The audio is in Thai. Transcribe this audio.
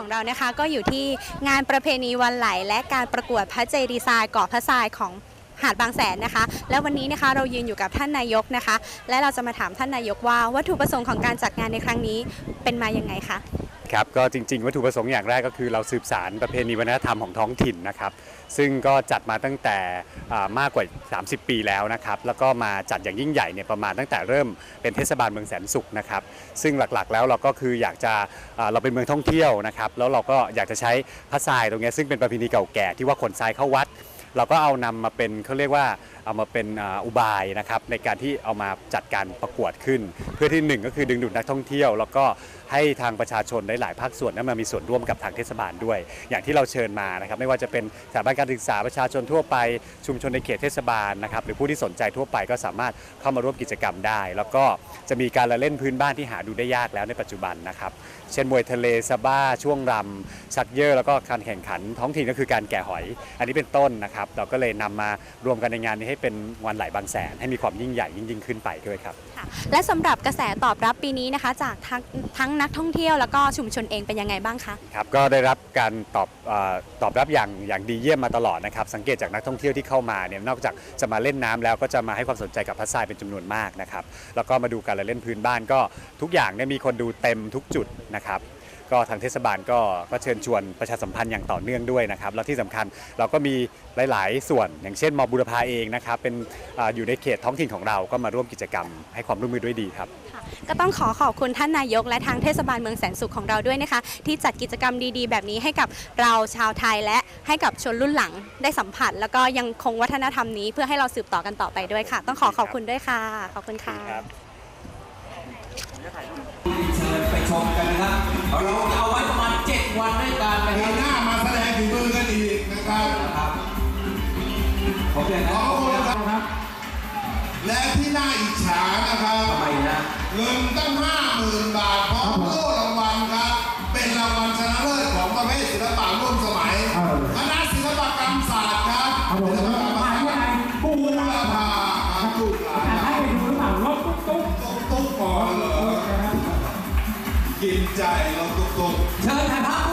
ของเรานะคะ ก็อยู่ที่งานประเพณีวันไหล และการประกวดพระเจดีย์ทรายเกาะพระทรายของหาดบางแสนนะคะ และวันนี้นะคะเรายืนอยู่กับท่านนายกนะคะ และเราจะมาถามท่านนายกว่าวัตถุประสงค์ของการจัดงานในครั้งนี้เป็นมายังไงคะ ครับก็จริง ๆ วัตถุประสงค์อย่างแรกก็คือเราสืบสารประเพณีวัฒนธรรมของท้องถิ่นนะครับซึ่งก็จัดมาตั้งแต่มากกว่า 30 ปีแล้วนะครับแล้วก็มาจัดอย่างยิ่งใหญ่เนี่ยประมาณตั้งแต่เริ่มเป็นเทศบาลเมืองแสนสุขนะครับซึ่งหลักๆแล้วเราก็คืออยากจะเราเป็นเมืองท่องเที่ยวนะครับแล้วเราก็อยากจะใช้พระทรายตรงเนี้ยซึ่งเป็นประเพณีเก่าแก่ที่ว่าขนทรายเข้าวัด เราก็เอานำมาเป็นเขาเรียกว่าเอามาเป็นอุบายนะครับในการที่เอามาจัดการประกวดขึ้น เพื่อที่หนึ่งก็คือดึงดูดนักท่องเที่ยว แล้วก็ให้ทางประชาชนได้หลายภาคส่วนนั้นมามีส่วนร่วมกับทางเทศบาลด้วย อย่างที่เราเชิญมานะครับไม่ว่าจะเป็นสถาบันการศึกษาประชาชนทั่วไปชุมชนในเขตเทศบาลนะครับหรือผู้ที่สนใจทั่วไปก็สามารถเข้ามาร่วมกิจกรรมได้ แล้วก็จะมีการละเล่นพื้นบ้านที่หาดูได้ยากแล้วในปัจจุบันนะครับ เช่นมวยทะเลซาบ้า ช่วงรำชักเยอะแล้วก็การแข่งขันท้องถิ่นก็คือการแก่หอย อันนี้เป็นต้นนะครับ เราก็เลยนำมารวมกันในงานนี้ให้เป็นวันไหลบางแสนให้มีความยิ่งใหญ่ยิ่งยิ่งขึ้นไปด้วยครับ ค่ะ และสำหรับกระแสตอบรับปีนี้นะคะ จากทั้งทั้งนักท่องเที่ยวแล้วก็ชุมชนเองเป็นยังไงบ้างคะครับก็ได้รับการตอบเออตอบรับอย่างอย่างดีเยี่ยมมาตลอดนะครับ สังเกตจากนักท่องเที่ยวที่เข้ามาเนี่ยนอกจากจะมาเล่นน้ำแล้วก็จะมาให้ความสนใจกับพัดทรายเป็นจำนวนมากนะครับแล้วก็มาดูการละเล่นพื้นบ้านก็ทุกอย่างเนี่ยมีคนดูเต็มทุกจุดนะครับ ก็ทางเทศบาลก็ก็เชิญชวนประชาสัมพันธ์อย่างต่อเนื่องด้วยนะครับแล้วที่สำคัญเราก็มีหลาย ๆ ส่วน อย่างเช่นมอบุรพาเองนะครับเป็นอาอยู่ในเขตท้องถิ่นของเราก็มาร่วมกิจกรรม ให้ความร่วมมือด้วยดีครับ ก็ต้องขอขอบคุณท่านนายกและทางเทศบาลเมืองแสนสุขของเราด้วยนะคะ ที่จัดกิจกรรมดีๆ แบบนี้ให้กับเราชาวไทยและให้กับชนรุ่นหลังได้สัมผัส แล้วก็ยังคงวัฒนธรรมนี้เพื่อให้เราสืบต่อกันต่อไปด้วยค่ะ ต้องขอขอบคุณด้วยค่ะ ขอบคุณค่ะเชิญไปชมกันนะครับ เราจะเอาไว้ประมาณ7วันด้วยกันนะคปีรับหน้ามาแสดงฝีมือกันอีกนะครับครับผมเรียนนะขอบคุณครับครับและที่น่าอิจฉานะครับทำไมนะ เงินตั้งห้าหมื่นบาทพร้อ กินใจเราตุ๊กๆเชิญถ่ายภาพ